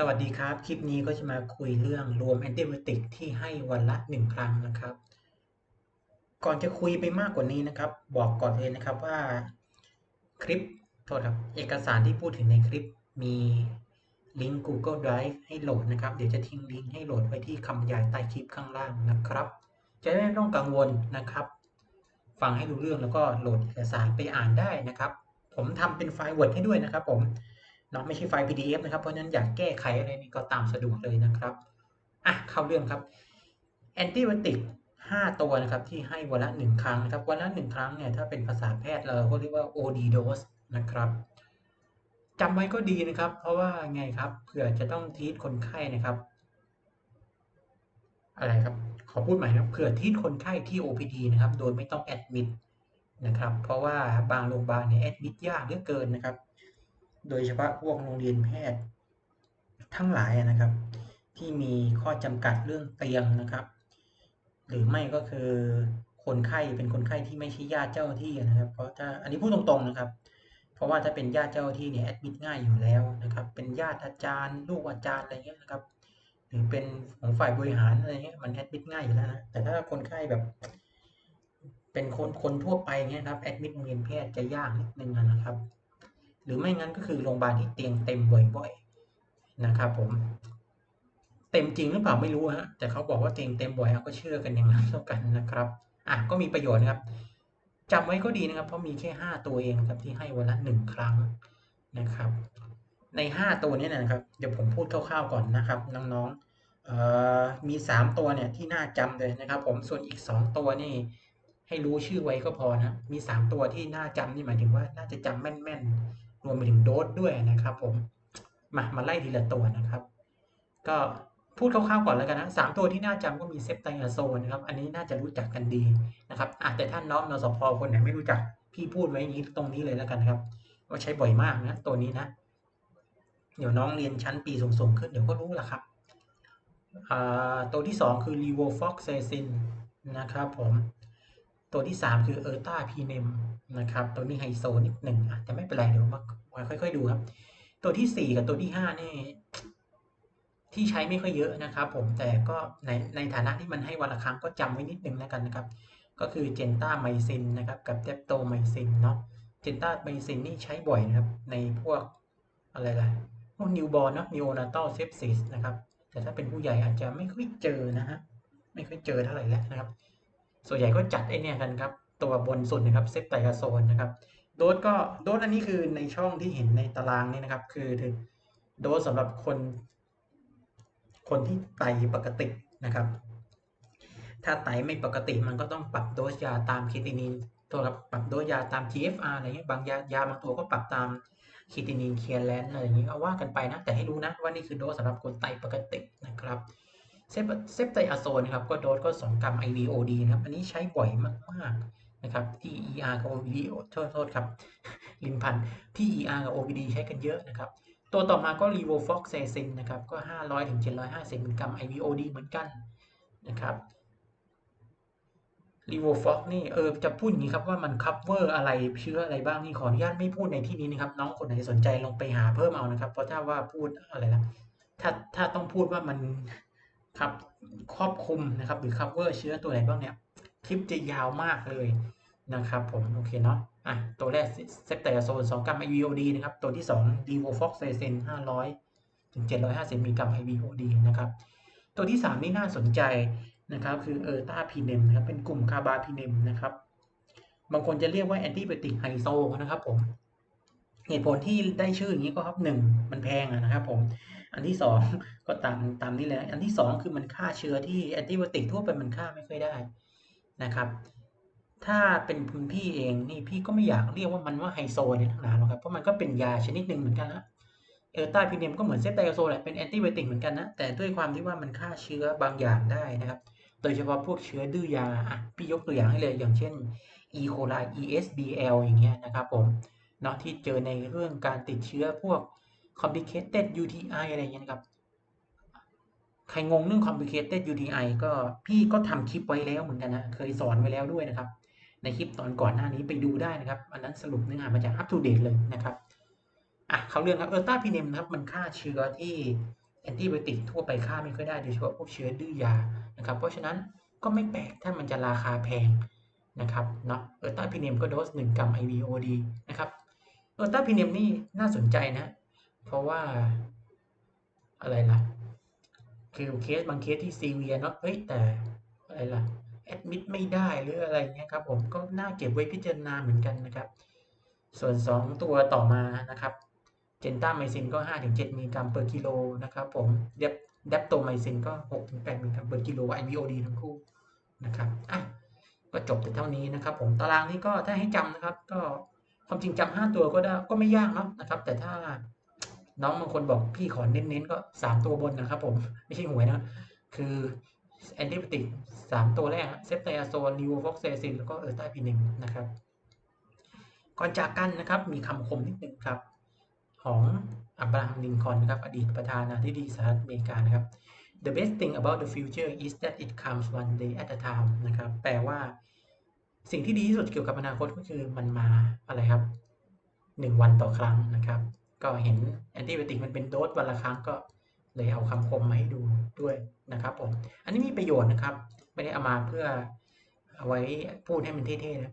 สวัสดีครับ คลิปนี้ก็จะมาคุยเรื่องรวมแอนติไบโอติกที่ให้วันละหนึ่งครั้งนะครับ ก่อนจะคุยไปมากกว่านี้นะครับ บอกก่อนเลยนะครับว่าคลิปโทษครับเอกสารที่พูดถึงในคลิปมีลิงก์ Google Drive ให้โหลดนะครับ เดี๋ยวจะทิ้งลิงก์ให้โหลดไว้ที่คำบรรยายใต้คลิปข้างล่างนะครับ จะได้ไม่ต้องกังวลนะครับ ฟังให้รู้เรื่องแล้วก็โหลดเอกสารไปอ่านได้นะครับ ผมทำเป็นไฟล์ Word ให้ด้วยนะครับผม เนาะไม่ใช่ไฟล์ PDF นะครับ เพราะนั้นอยากแก้ไขอะไรนี่ก็ตามสะดวกเลยนะครับอะเข้าเรื่องครับแอนติไบอติก5 ตัวนะครับที่ให้วันละ 1 ครั้งนะครับวันละ 1 ครั้งเนี่ยถ้าเป็นภาษาแพทย์เราก็เรียกว่า OD dose นะครับจำไว้ก็ดีนะครับ เพราะว่าไงครับเผื่อจะต้องทีทคนไข้นะครับ อะไรครับ ขอพูดใหม่ครับเผื่อทีทคนไข้ที่ OPD นะครับ โดยไม่ต้องแอดมิดนะครับ เพราะว่าบางโรงพยาบาลเนี่ยแอดมิดยากเหลือเกินนะครับ โดยเฉพาะพวกโรงเรียนแพทย์ ทั้งหลายนะครับ ที่มีข้อจำกัดเรื่องเตียงนะครับ หรือไม่ก็คือคนไข้เป็นคนไข้ที่ไม่ใช่ญาติเจ้าที่นะครับ เพราะถ้าอันนี้พูดตรงๆนะครับ เพราะว่าถ้าเป็นญาติเจ้าที่เนี่ยแอดมิดง่ายอยู่แล้วนะครับ เป็นญาติอาจารย์ลูกอาจารย์อะไรเงี้ยนะครับ หรือเป็นของฝ่ายบริหารอะไรเงี้ยมันแอดมิดง่ายอยู่แล้วนะแต่ถ้าคนไข้แบบ เป็นคนคนทั่วไปเงี้ยครับแอดมิดโรงเรียนแพทย์จะยากนิดนึงนะครับ หรือไม่งั้นก็คือโรงพยาบาลที่เตียงเต็มบ่อยๆนะครับผม เต็มจริงหรือเปล่าไม่รู้ฮะแต่เขาบอกว่าเตียงเต็มบ่อยเราก็เชื่อกันอย่างนั้นแล้วกันนะครับอะก็มีประโยชน์นะครับจำไว้ก็ดีนะครับ เพราะมีแค่ห้าตัวเองครับที่ให้วันละหนึ่งครั้งนะครับ ในห้าตัวนี้นะครับ เดี๋ยวผมพูดคร่าวๆก่อนนะครับน้องๆมีสามตัวเนี่ยที่น่าจำเลยนะครับ ผมส่วนอีกสองตัวนี่ให้รู้ชื่อไว้ก็พอนะมีสามตัวที่น่าจำนี่หมายถึงว่าน่าจะจำแม่นๆ รวมไปถึงโดสด้วยนะครับ ผมมามาไล่ทีละตัวนะครับ ก็พูดคร่าวๆก่อนแล้วกันนะสามตัวที่น่าจำก็มีเซปไตอาโซนนะครับ อันนี้น่าจะรู้จักกันดีนะครับอาจแต่ท่านน้องนสพคนไหนไม่รู้จัก พี่พูดไว้อย่างนี้ตรงนี้เลยแล้วกันครับ ว่าใช้บ่อยมากนะ ตัวนี้นะ เดี๋ยวน้องเรียนชั้นปีสูงๆขึ้นเดี๋ยวก็รู้ละครับตัวที่สองคือรีโวฟอกเซซินนะครับผม ตัวที่ 3 คือเออร์ตาพีเนมนะครับ ตัวนี้ไฮโซนิดหนึ่งแต่ไม่เป็นไรเดี๋ยวมาค่อยๆดูครับ ตัวที่ 4 กับตัวที่5นี่ที่ใช้ไม่ค่อยเยอะนะครับผมแต่ก็ในในฐานะที่มันให้วันละครั้งก็จำไว้นิดนึงแล้วกันนะครับ ก็คือเจนต้าไมซินนะครับ กับเทปโตไมซินเนาะเจนต้าไมซินนี่ใช้บ่อยนะครับ ในพวกอะไรล่ะพวกนิวบอลเนาะนิโอนาตัลเซปซิสนะครับ แต่ถ้าเป็นผู้ใหญ่อาจจะไม่ค่อยเจอนะฮะไม่ค่อยเจอเท่าไหร่แล้วนะครับ ส่วนใหญ่ก็จัดไอเนี่ยกันครับ ตัวบนสุดนะครับเซฟไตกรโซนนะครับ โดสก็โดสอันนี้คือในช่องที่เห็นในตารางนี่นะครับ คือโดสสำหรับคน คนที่ไตปกตินะครับ ถ้าไตไม่ปกติมันก็ต้องปรับโดสยาตามคิตินินตัวครับปรับโดสยาตาม TFR อะไรเงี้ยบางยายาบางตัวก็ปรับตามคิตินินเคียร์แลนอะไรอย่างงี้เอาว่ากันไปนะ แต่ให้รู้นะว่านี่คือโดสสำหรับคนไตปกตินะครับ เซฟเซฟไตอะโซนครับก็โดสก็ 2 กรัม IVOD นะครับ อันนี้ใช้บ่อยมากๆนะครับ ที่ ER กับ OVD โทษโทษครับ ลินพันที่ ER กับ OVD ใช้กันเยอะนะครับ ตัวต่อมาก็ r e v o f o x a c i n นะครับ ก็ 500ถึง750มิลลิกรัม IVOD เหมือนกันนะครับ r e v o f o x นี่เออจะพูดอย่างนี้ครับว่ามัน cover อะไรเชื้ออะไรบ้างนี่ขออนุญาตไม่พูดในที่นี้นะครับ น้องคนไหนสนใจลองไปหาเพิ่มเอานะครับ เพราะถ้าว่าพูดอะไรนะถ้าถ้าต้องพูดว่ามัน ครับครอบคลุมนะครับหรือ cover เชื้อตัวไหนบ้างเนี่ยคลิปจะยาวมากเลยนะครับผมโอเคเนาะอะตัวแรกเซปไตโซน2กรัม IVOD นะครับตัวที่2 d e v o f o x a c i n 500ถึง750มิลลิกรัม IVOD นะครับตัวที่ 3 นี่น่าสนใจนะครับคือเออร์ตาพีเนมนะครับเป็นกลุ่มคาบาพีเนมนะครับบางคนจะเรียกว่าแอนติไบอติกไฮโซนะครับผมเหตุผลที่ได้ชื่ออย่างนี้ก็ครับหนึ่งมันแพงนะครับผม อันที่สองก็ตามตามนี้เลยอันที่สองคือมันฆ่าเชื้อที่แอนติบอติกทั่วไปมันฆ่าไม่ค่อยได้นะครับถ้าเป็นคุณพี่เองนี่พี่ก็ไม่อยากเรียกว่ามันว่าไฮโซเนี่ยทั้งนั้นหรอกครับเพราะมันก็เป็นยาชนิดหนึ่งเหมือนกันนะเออต้าพีเนมก็เหมือนเซตไตโซแหละเป็นแอนติบอติกเหมือนกันนะแต่ด้วยความที่ว่ามันฆ่าเชื้อบางอย่างได้นะครับ โดยเฉพาะพวกเชื้อดื้อยาอะพี่ยกตัวอย่างให้เลยอย่างเช่น E. coli ESBL อย่างเงี้ยนะครับผมเนาะที่เจอในเรื่องการติดเชื้อพวก complicated UTI อะไรอย่างเงี้ยครับ ใครงงเรื่อง complicated UTI ก็พี่ก็ทำคลิปไว้แล้วเหมือนกันนะ เคยสอนไว้แล้วด้วยนะครับ ในคลิปตอนก่อนหน้านี้ไปดูได้นะครับ อันนั้นสรุปเนื้อหามาจาก up to date เลยนะครับ อะเขาเรื่องครับเออร์ต้าพีเนมครับมันฆ่าเชื้อที่แอนติไบโอติกทั่วไปฆ่าไม่ค่อยได้โดยเฉพาะพวกเชื้อดื้อยานะครับ เพราะฉะนั้นก็ไม่แปลกถ้ามันจะราคาแพงนะครับเนาะเออต้าพีเนมก็โดส 1 กรัม IVOD นะครับเออต้าพีเนมนี่น่าสนใจนะ เพราะว่า อะไรล่ะ คือเคสบางเคสที่ซีเวียเนาะเฮ้ยแต่อะไรล่ะแอดมิดไม่ได้หรืออะไรเงี้ยครับผมก็น่าเก็บไว้พิจารณาเหมือนกันนะครับ ส่วน 2 ตัวต่อมานะครับเจนต้าไมซินก็ 5-7มิลลิกรัมเปอร์กิโลนะครับผมเดบเดบโตไมซินก็ 6-8มิลลิกรัมเปอร์กิโล IVOD ทั้งคู่นะครับอะก็จบแต่เท่านี้นะครับ ผมตารางนี้ก็ถ้าให้จำนะครับ ก็ความจริงจำห้าตัวก็ได้ก็ไม่ยากเนาะนะครับ แต่ถ้า น้องบางคนบอกพี่ขอเน้นๆก็สามตัวบนนะครับผมไม่ใช่หวยนะ คือแอนติบติกสามตัวแรกเซฟไตอาโซนนิวฟอกเซซินแล้วก็เออร์ต้าพีนิมนะครับก่อนจากกันนะครับมีคำคมนิดนึงครับ ของอับราฮัมลินคอนนะครับอดีตประธานาธิบดีสหรัฐอเมริกานะครับ The best thing about the future is that it comes one day at a time นะครับแปลว่าสิ่งที่ดีที่สุดเกี่ยวกับอนาคตก็คือมันมาอะไรครับหนึ่งวันต่อครั้งนะครับ ก็เห็นแอนติบติกมันเป็นโดสวันละครั้งก็เลยเอาคำคมมาให้ดูด้วยนะครับผม อันนี้มีประโยชน์นะครับ ไม่ได้เอามาเพื่อเอาไว้พูดให้มันเท่ๆนะ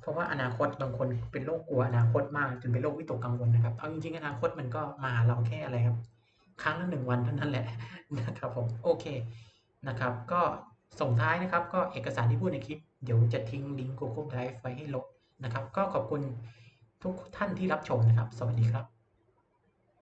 เพราะว่าอนาคตบางคนเป็นโรคกลัวอนาคตมากจนเป็นโรควิตกกังวลนะครับ เอาจริงๆอนาคตมันก็มาหาเราแค่อะไรครับ ครั้งละหนึ่งวันเท่านั้นแหละนะครับผมโอเคนะครับ ก็ส่งท้ายนะครับ ก็เอกสารที่พูดในคลิป เดี๋ยวจะทิ้งลิงก์ Google Drive ไว้ให้ลบนะครับ ก็ขอบคุณทุกท่านที่รับชมนะครับ สวัสดีครับ